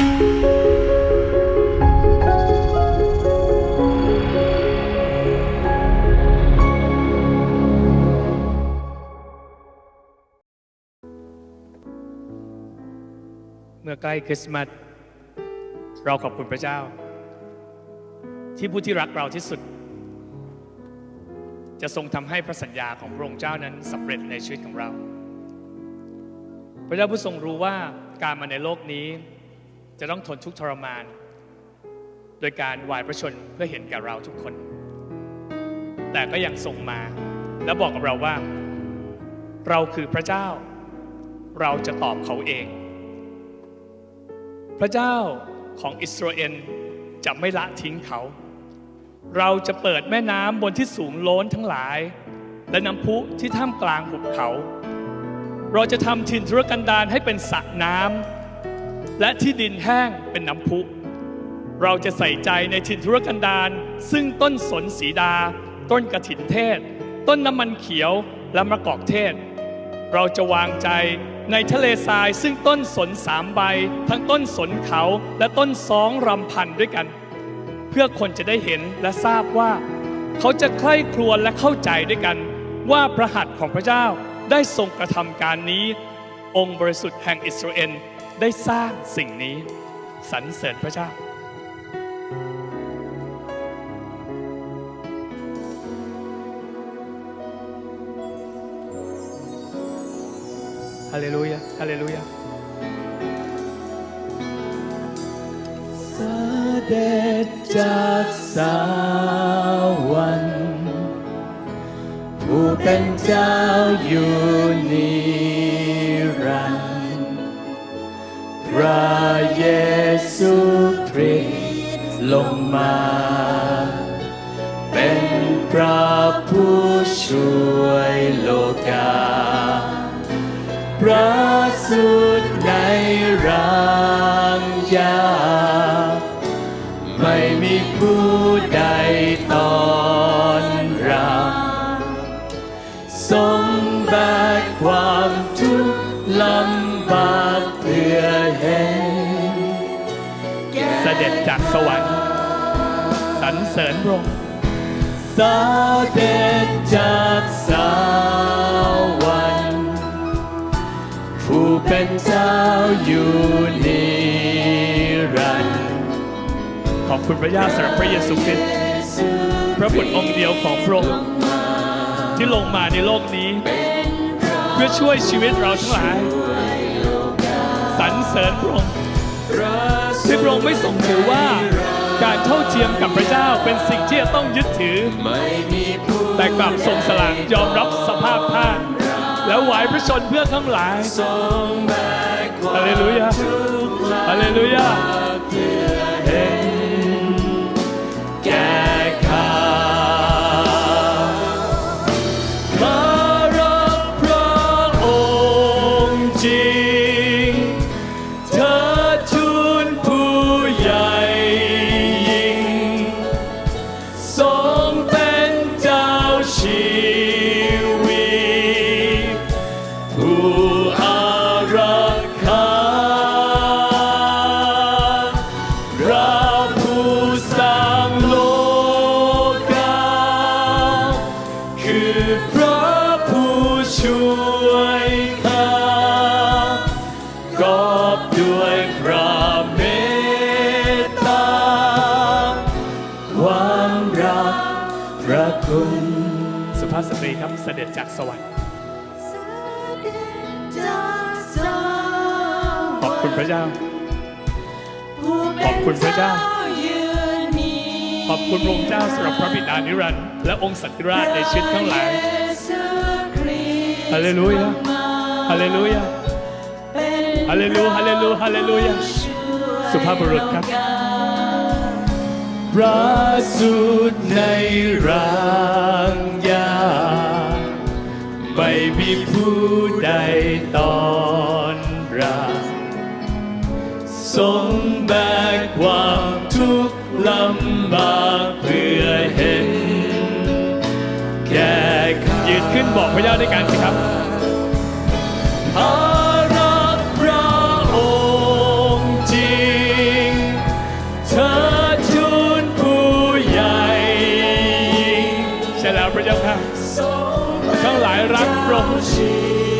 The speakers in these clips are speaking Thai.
เมื่อใกล้คริสต์มาสเราขอบคุณพระเจ้า ที่ผู้ที่รักเราที่สุด จะทรงทำให้พระสัญญาของพระองค์เจ้านั้นสำเร็จในชีวิตของเรา พระเจ้าผู้ทรงรู้ว่าการมาในโลกนี้ จะต้องทนทุกข์ทรมาน โดยการวายพระชนเพื่อเห็นแก่เราทุกคน แต่ก็ยังทรงมา และบอกกับเราว่า เราคือพระเจ้า เราจะตอบเขาเอง พระเจ้าของอิสราเอลจะไม่ละทิ้งเขา เราจะเปิดแม่น้ำบนที่สูงโล้นทั้งหลาย และน้ำพุที่ท่ามกลางหุบเขา เราจะทำถิ่นธุรกันดารให้เป็นสระน้ำ และที่ดินแห้งเป็นน้ำพุ เราจะใส่ใจในถิ่นธุรกันดารซึ่งต้นสนสีดา ต้นกระถินเทศ ต้นน้ำมันเขียวและมะกอกเทศ เราจะวางใจในทะเลทรายซึ่งต้นสนสามใบ ทั้งต้นสนเขาและต้นซ้องรำพันด้วยกัน เพื่อคนจะได้เห็นและทราบว่า เขาจะใคร่ครวญและเข้าใจด้วยกัน ว่าพระหัตถ์ของพระเจ้าได้ทรงกระทำการนี้ องค์บริสุทธิ์แห่งอิสราเอล ได้สร้างสิ่งนี้สรรเสริญพระเจ้า ฮาเลลูยา ฮาเลลูยาเสด็จจากสวรรค์ผู้เป็นเจ้าอยู่นิ ระเยซูคริสต์ลงมา เป็นพระผู้ช่วยโลกา พระสุ ด็จจากสวรรค์สรรเสริญพระองค์เด็จจากสวรรค์ผู้เป็นเจ้าอยู่นิรันดร์ขอบคุณพระเจ้าสำหรับพระเยซูคริสต์พระบุตรองค์เดียวของพระองค์ที่ลงมาในโลกนี้ เพื่อช่วยชีวิตเราทั้งหลายสรรเสริญพระองค์ ที่พระองค์ไม่ทรงถือว่า การเท่าเทียมกับพระเจ้าเป็นสิ่งที่จะต้องยึดถือไม่มีผู้แต่กลับทรงสละยอมรับสภาพท่านแล้วไหวพระชนเพื่อทั้งหลายทรงแบกความฮาเลลูยาทุกข์ลำบากฮาเลลูยา เสด็จจากสวรรค์ขอบคุณพระเจ้า ขอบคุณพระเจ้า ขอบคุณพระองค์เจ้าสำหรับพระบิดานิรันดร์และองค์สันติราชในชีวิตทั้งหลายฮาเลลูยาฮาเลลูยาฮาเลลูฮาเลลูฮาเลลูยาสุภาพบุรุษครับพระสุดในร่างยา ไม่มีผู้ใดตอนรับทรงแบกความทุกข์ลำบากเพื่อเห็นแก่ยืนขึ้นบอกพระเจ้าด้วยกันสิครับ องค์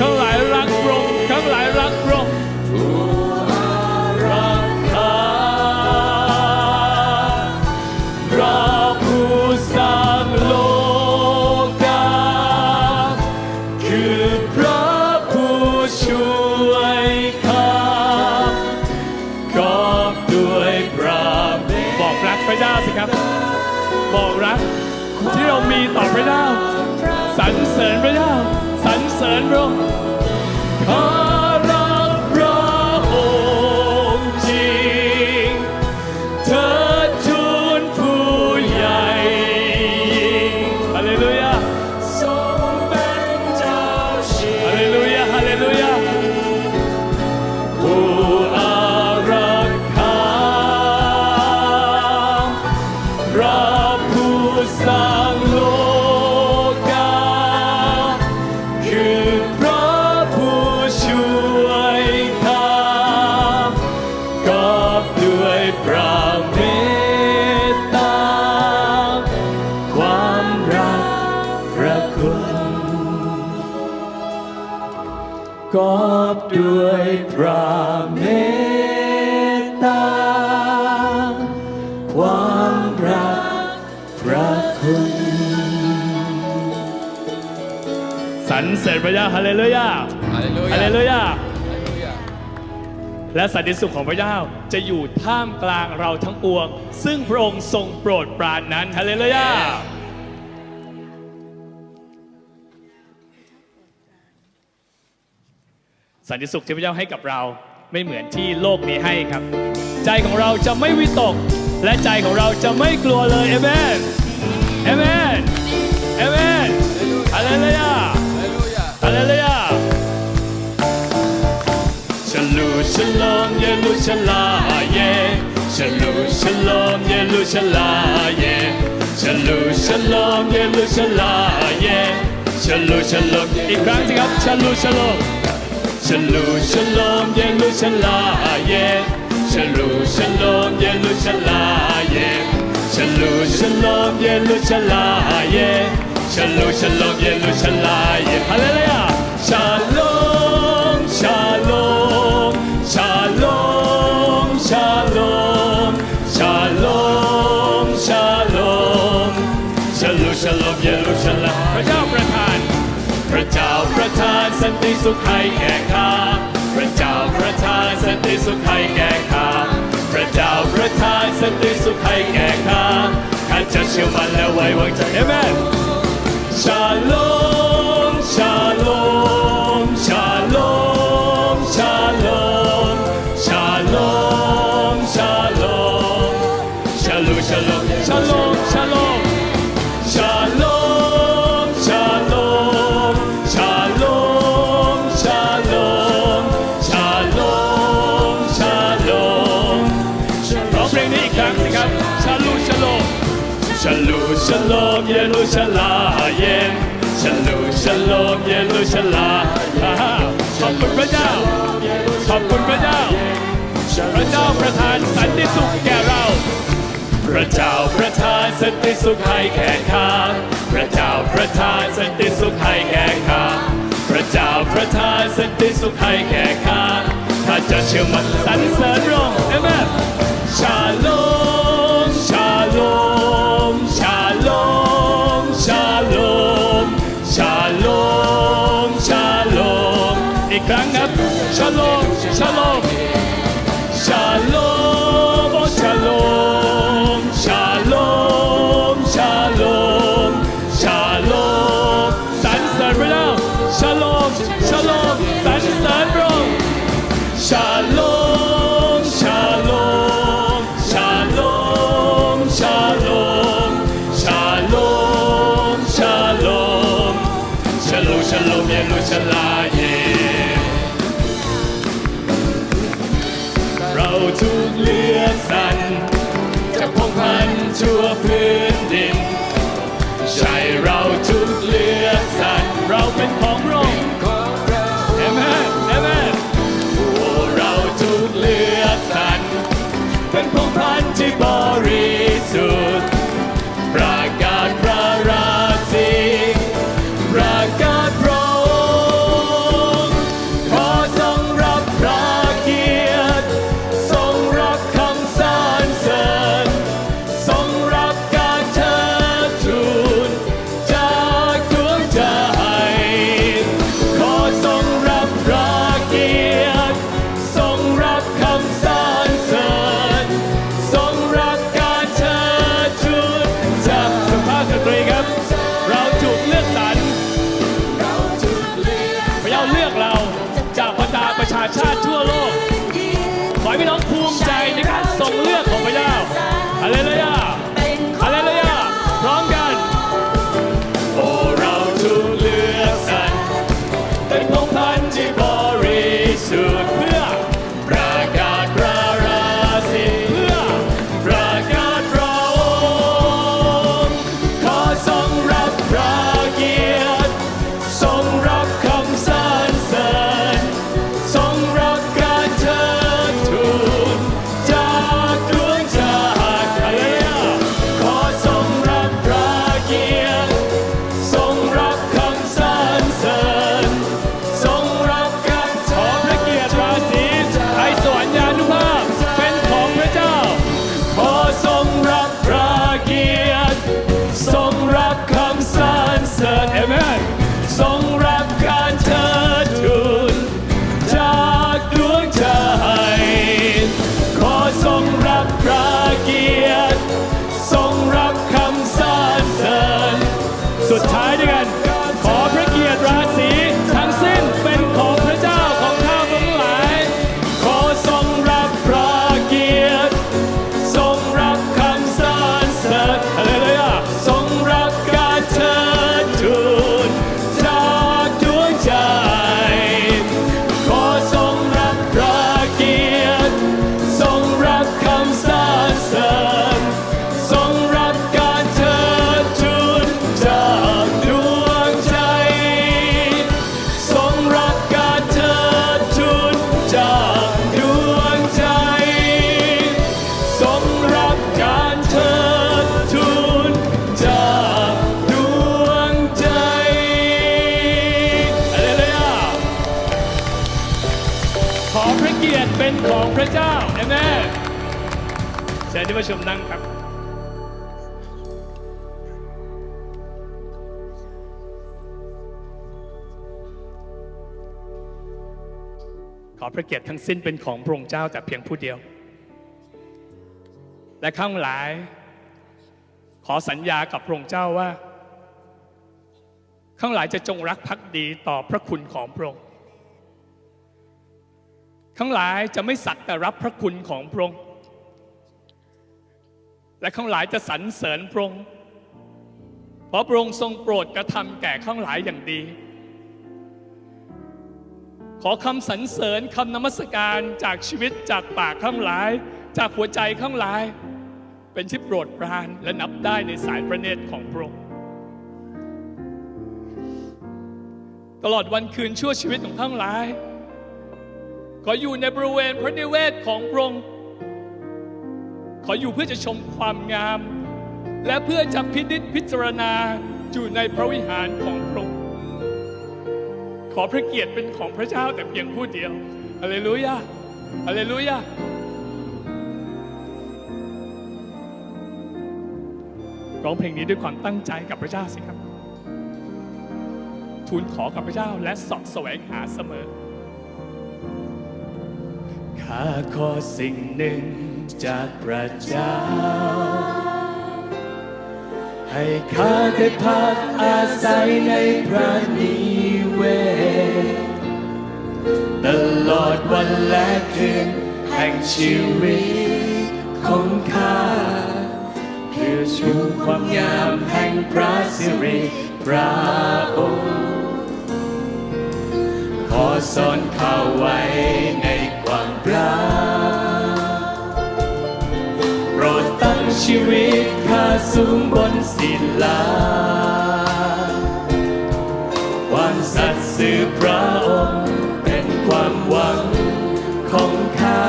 ทั้งหลายรักพระองค์ทั้งหลายรักพระองค์รักขาพระผู้สร้างโลกาคือพระผู้ช่วยข้ากอบด้วยพระเมตบอกรักพระเจ้าสิครับบอกรักที่เรามีต่อพระเจ้าสรรเสริญพระเจ้า สร พระเมตตา ความรักพระคุณกอบด้วยพระเมตตา ความรักพระคุณสรรเสริญพระเจ้าฮาเลลูยาฮาเลลูฮาเลลูยา และสันติสุขของพระเจ้าจะอยู่ท่ามกลางเราทั้งปวง ซึ่งพระองค์ทรงโปรดปรานนั้นฮาเลลูยาสันติสุขที่พระเจ้าให้กับเราไม่เหมือนที่โลกนี้ให้ครับ ใจของเราจะไม่วิตก และใจของเราจะไม่กลัวเลยเอเมนเอเมนเอเมนฮาเลลูยา Shalom, Yerushalayim. Shalom, Shalom, Yerushalayim. Shalom, Shalom, Yerushalayim. Shalom, Shalom. Ik ben zich op. Shalom, Shalom. Shalom, Shalom, Yerushalayim. Shalom, Shalom, Yerushalayim. Shalom, Shalom, Yerushalayim. Shalom, Shalom, Yerushalayim. Hallelujah. Shalom. สันติสุขให้แก่ข้าพระเจ้าประทานสันติสุขให้แก่ข้าพระเจ้าประทานสันติสุขให้แก่ข้าข้าจะเชื่อมันและไว้วางใจเอเมนชาโล Yerushalayim. Shalom, shalom, Yerushalayim. อ่าฮะขอบคุณพระเจ้า ขอบคุณพระเจ้า พระเจ้าประทานสันติสุขแก่เรา พระเจ้าประทานสันติสุขให้แก่ข้า พระเจ้าประทานสันติสุขให้แก่ข้า พระเจ้าประทานสันติสุขให้แก่ข้าข้าจะเชื่อมันสรรเสริญระองเอเมน Shalom, Kranken. Shalom, Shalom. ศ์ ระเจ้าเอเมนเชิญที่ประชุมนั่งครับ ขอพระเกียรติทั้งสิ้นเป็นของพระองค์เจ้าแต่เพียงผู้เดียว และข้างหลาย ขอสัญญากับพระองค์เจ้าว่า ข้างหลายจะจงรักภักดีต่อพระคุณของพระองค์ ข้างหลายจะไม่สักแต่รับพระคุณของพระองค์ และข้างหลายจะสรรเสริญพระองค์ เพราะพระองค์ทรงโปรดกระทำแก่ข้างหลายอย่างดี ขอคำสรรเสริญคำนมัสการจากชีวิตจากปากข้างหลาย จากหัวใจข้างหลาย เป็นที่โปรดปรานและนับได้ในสายพระเนตรของพระองค์ตลอดวันคืนชั่วชีวิตของข้างหลาย ขออยู่ในบริเวณพระนิเวศของพระองค์ ขออยู่เพื่อจะชมความงาม และเพื่อจะพินิจพิจารณาอยู่ในพระวิหารของพระองค์ ขอพระเกียรติเป็นของพระเจ้าแต่เพียงผู้เดียวฮาเลลูยาฮาเลลูยาร้องเพลงนี้ด้วยความตั้งใจกับพระเจ้าสิครับ ทูลขอกับพระเจ้าและสอบแสวงหาเสมอ ข้าขอสิ่งหนึ่งจากพระเจ้า ให้ข้าได้พักอาศัยในพระนิเวศตลอดวันและคืนแห่งชีวิตของข้าเพื่อชูความงามแห่งพระสิริพระองค์ขอสอนข้าไว้ใน ความรักโปรดตั้งชีวิตข้าสูงบนศิลา ความสัตย์สื่อพระองค์เป็นความหวังของข้า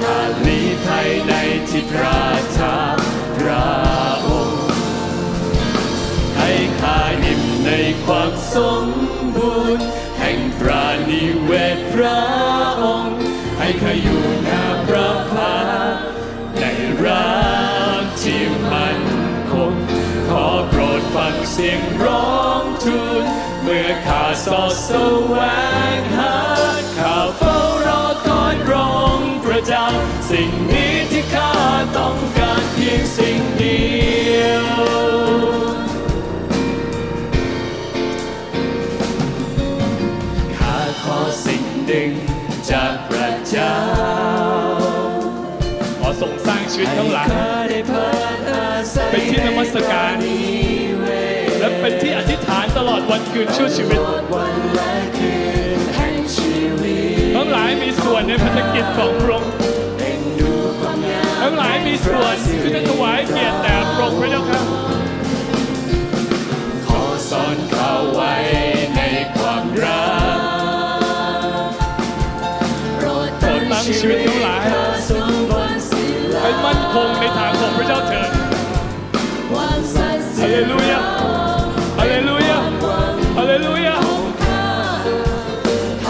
ข้าลีภายในที่พระ ข้าอยู่หน้าพระพักในรักที่มันคง ขอโปรดฟังเสียงร้องทูลเมื่อข้าสอดแสวงหาข้าเฝ้ารอคอยรองพระเจ้า สิ่งนี้ที่ข้าต้องการเพียงสิ่งเดียวข้าขอสิ่งหนึ่งจากพระ เจ้า ขอทรงสร้างชีวิตทั้งหลายเป็นที่นมัสการ และเป็นที่อธิษฐานตลอดวันคืนชั่วชีวิตวันและคืนแห่งชีวิตทั้งหลายมีส่วนในพันธกิจของพระองค์ทั้งหลายมีส่วนที่จะถวายเกียรติแด่พระองค์พระเจ้าค่ะขอสอนเขาไว้ในความรัก ชีวิตทั้งหลายข้สูงบนศิลาให้มั่นคงในทางของพระเจ้าเถิดความสัตย์ฮาซื่เลอลูยาฮาเลลูยาฮาเลลูยาภ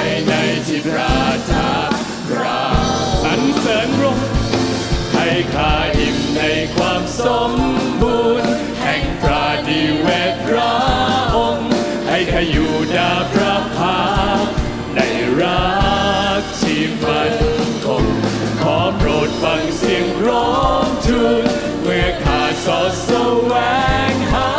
ายในที่พระทับพระสรรเสริญพระองค์ให้ข้าอิ่มในความสมบูรณ์แห่งพระนิเวศพระองค์ ให้ข้าอยู่ดาพระพักตร์ในรัก องทุนเมื่อข้าดสอดแสวงหา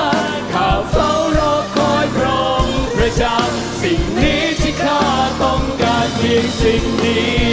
ข้าเฝ้ารอคอยพร้อมพระเจ้าสิ่งนี้ที่ข้าต้องการเพียงสิ่งนี้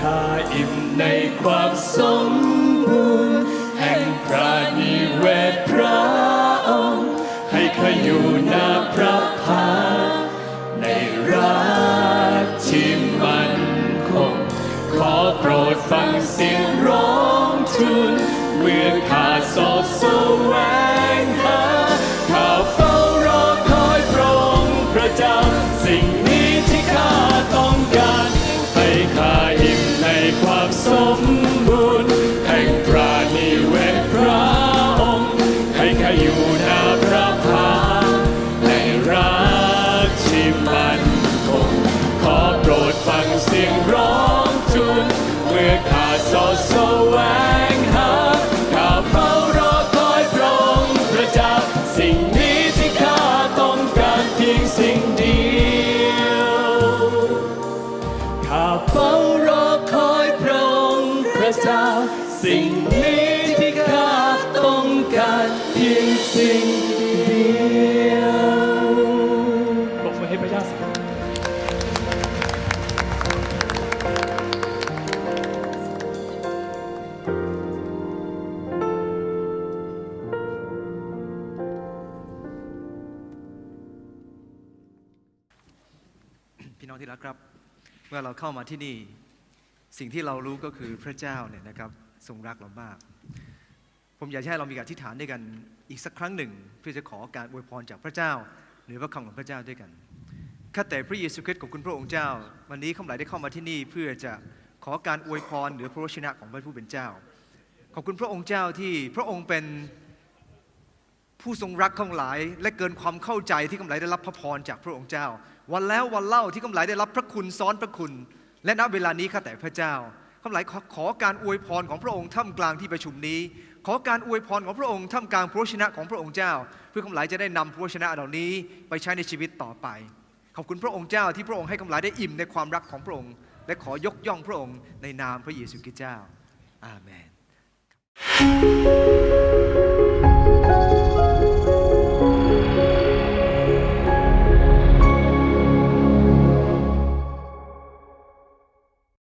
ข้าอิ่มในความสม ที่รักครับ เมื่อเราเข้ามาที่นี่ สิ่งที่เรารู้ก็คือพระเจ้าเนี่ยนะครับทรงรักเรามาก ผมอยากให้เรามีการอธิษฐานด้วยกันอีกสักครั้งหนึ่ง เพื่อจะขอการอวยพรจากพระเจ้าหรือพระคำของพระเจ้าด้วยกันข้าแต่พระเยซูคริสต์ของคุณพระองค์เจ้า วันนี้ข้าพเจ้าได้เข้ามาที่นี่เพื่อจะขอการอวยพรหรือพระวจนะของพระผู้เป็นเจ้า ขอบคุณพระองค์เจ้าที่พระองค์เป็นผู้ทรงรักข้างหลาย และเกินความเข้าใจที่กำไรได้รับพระพรจากพระองค์เจ้า วันแล้ววันเล่าที่กำไรได้รับพระคุณซ้อนพระคุณ และณเวลานี้ข้าแต่พระเจ้ากำไรขอขอการอวยพรของพระองค์ท่ามกลางที่ประชุมนี้ ขอการอวยพรของพระองค์ท่ามกลางพระชนะของพระองค์เจ้า เพื่อกำไรจะได้นำพระชนะเหล่านี้ไปใช้ในชีวิตต่อไป ขอบคุณพระองค์เจ้าที่พระองค์ให้กำไรได้อิ่มในความรักของพระองค์ และขอยกย่องพระองค์ในนามพระเยซูคริสต์เจ้าอาเมน